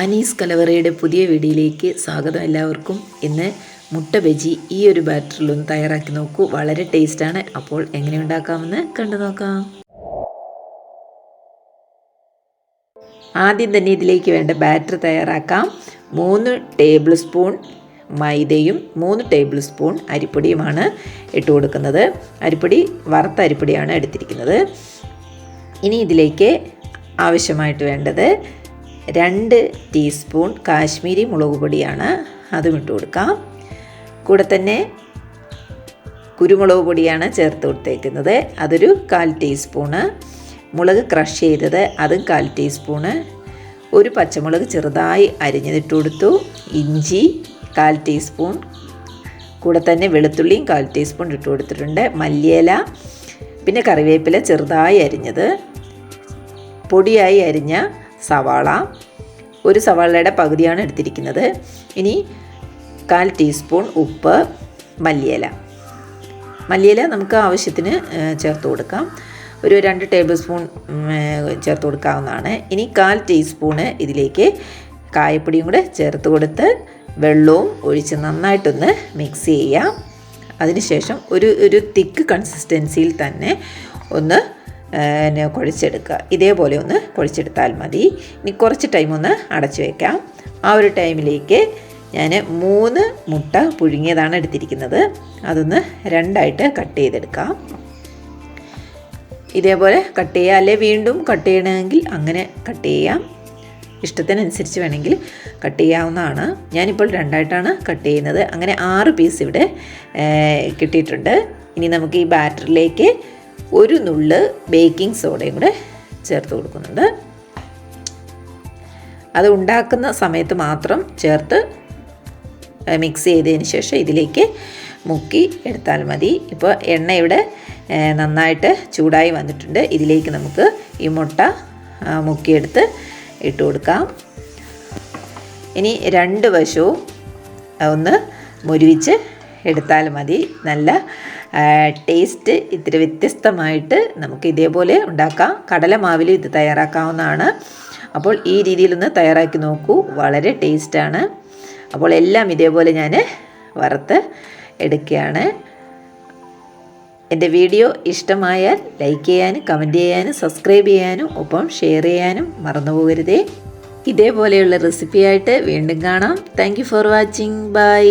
അനീസ് കലവറയുടെ പുതിയ വീഡിയോയിലേക്ക് സ്വാഗതം എല്ലാവർക്കും. ഇന്ന് മുട്ട ബജി ഈ ഒരു ബാറ്ററിലൊന്ന് തയ്യാറാക്കി നോക്കൂ. വളരെ ടേസ്റ്റാണ് അപ്പോൾ എങ്ങനെ ഉണ്ടാക്കാമെന്ന് കണ്ടു നോക്കാം. ആദ്യം തന്നെ ഇതിലേക്ക് വേണ്ട ബാറ്റർ തയ്യാറാക്കാം. മൂന്ന് ടേബിൾ സ്പൂൺ മൈദയും മൂന്ന് ടേബിൾ സ്പൂൺ അരിപ്പൊടിയുമാണ് ഇട്ട് കൊടുക്കുന്നത്. അരിപ്പൊടി വറുത്ത അരിപ്പൊടിയാണ് എടുത്തിരിക്കുന്നത്. ഇനി ഇതിലേക്ക് ആവശ്യമായിട്ട് വേണ്ടത് രണ്ട് ടീസ്പൂൺ കാശ്മീരി മുളക് പൊടിയാണ് അതും ഇട്ട് കൊടുക്കാം. കൂടെ തന്നെ കുരുമുളക് പൊടിയാണ് ചേർത്ത് കൊടുത്തേക്കുന്നത്. അതൊരു കാൽ ടീസ്പൂണ്. മുളക് ക്രഷ് ചെയ്തത് അതും കാൽ ടീസ്പൂണ്. ഒരു പച്ചമുളക് ചെറുതായി അരിഞ്ഞിട്ട് കൊടുത്തു. ഇഞ്ചി കാൽ ടീസ്പൂൺ. കൂടെ തന്നെ വെളുത്തുള്ളിയും കാൽ ടീസ്പൂൺ ഇട്ട് കൊടുത്തിട്ടുണ്ട്. മല്ലിയില പിന്നെ കറിവേപ്പില ചെറുതായി അരിഞ്ഞത്. പൊടിയായി അരിഞ്ഞ സവാള. ഒരു സവാളയുടെ പകുതിയാണ് എടുത്തിരിക്കുന്നത്. ഇനി കാൽ ടീസ്പൂൺ ഉപ്പ് മല്ലിയില. മല്ലിയില നമുക്ക് ആവശ്യത്തിന് ചേർത്ത് കൊടുക്കാം. ഒരു രണ്ട് ടേബിൾ സ്പൂൺ ചേർത്ത് കൊടുക്കാവുന്നതാണ്. ഇനി കാൽ ടീസ്പൂണ് ഇതിലേക്ക് കായപ്പൊടിയും കൂടെ ചേർത്ത് കൊടുത്ത് വെള്ളവും ഒഴിച്ച് നന്നായിട്ടൊന്ന് മിക്സ് ചെയ്യാം. അതിനുശേഷം ഒരു ഒരു തിക്ക് കൺസിസ്റ്റൻസിയിൽ തന്നെ ഒന്ന് പിന്നെ കുഴച്ചെടുക്കുക. ഇതേപോലെ ഒന്ന് കുഴച്ചെടുത്താൽ മതി. ഇനി കുറച്ച് ടൈം ഒന്ന് അടച്ചു വയ്ക്കാം ആ ഒരു ടൈമിലേക്ക് ഞാൻ മൂന്ന് മുട്ട പുഴുങ്ങിയതാണ് എടുത്തിരിക്കുന്നത്. അതൊന്ന് രണ്ടായിട്ട് കട്ട് ചെയ്തെടുക്കാം. ഇതേപോലെ കട്ട് ചെയ്യുക. അല്ലെ വീണ്ടും കട്ട് ചെയ്യണമെങ്കിൽ അങ്ങനെ കട്ട് ചെയ്യാം. ഇഷ്ടത്തിനനുസരിച്ച് വേണമെങ്കിൽ കട്ട് ചെയ്യാവുന്നതാണ്. ഞാനിപ്പോൾ രണ്ടായിട്ടാണ് കട്ട് ചെയ്യുന്നത്. അങ്ങനെ ആറ് പീസ് ഇവിടെ കിട്ടിയിട്ടുണ്ട്. ഇനി നമുക്ക് ഈ ബാറ്ററിലേക്ക് ഒരു നുള്ള് ബേക്കിംഗ് സോഡയും കൂടെ ചേർത്ത് കൊടുക്കുന്നുണ്ട്. അത് ഉണ്ടാക്കുന്ന സമയത്ത് മാത്രം ചേർത്ത് മിക്സ് ചെയ്തതിന് ശേഷം ഇതിലേക്ക് മുക്കി എടുത്താൽ മതി. ഇപ്പോൾ എണ്ണ ഇവിടെ നന്നായിട്ട് ചൂടായി വന്നിട്ടുണ്ട്. ഇതിലേക്ക് നമുക്ക് ഈ മുട്ട മുക്കിയെടുത്ത് ഇട്ട് കൊടുക്കാം. ഇനി രണ്ട് വശവും ഒന്ന് മുരുവിച്ച് എടുത്താൽ മതി. നല്ല ടേസ്റ്റ് ഇത്തിരി വ്യത്യസ്തമായിട്ട് നമുക്ക് ഇതേപോലെ ഉണ്ടാക്കാം. കടലമാവിലും ഇത് തയ്യാറാക്കാവുന്നതാണ്. അപ്പോൾ ഈ രീതിയിലൊന്ന് തയ്യാറാക്കി നോക്കൂ. വളരെ ടേസ്റ്റാണ് അപ്പോൾ എല്ലാം ഇതേപോലെ ഞാൻ വറുത്ത് എടുക്കുകയാണ്. എന്റെ വീഡിയോ ഇഷ്ടമായാൽ ലൈക്ക് ചെയ്യാനും കമന്റ് ചെയ്യാനും സബ്സ്ക്രൈബ് ചെയ്യാനും ഒപ്പം ഷെയർ ചെയ്യാനും മറന്നുപോകരുതേ ഇതേപോലെയുള്ള റെസിപ്പിയായിട്ട് വീണ്ടും കാണാം. Thank for watching bye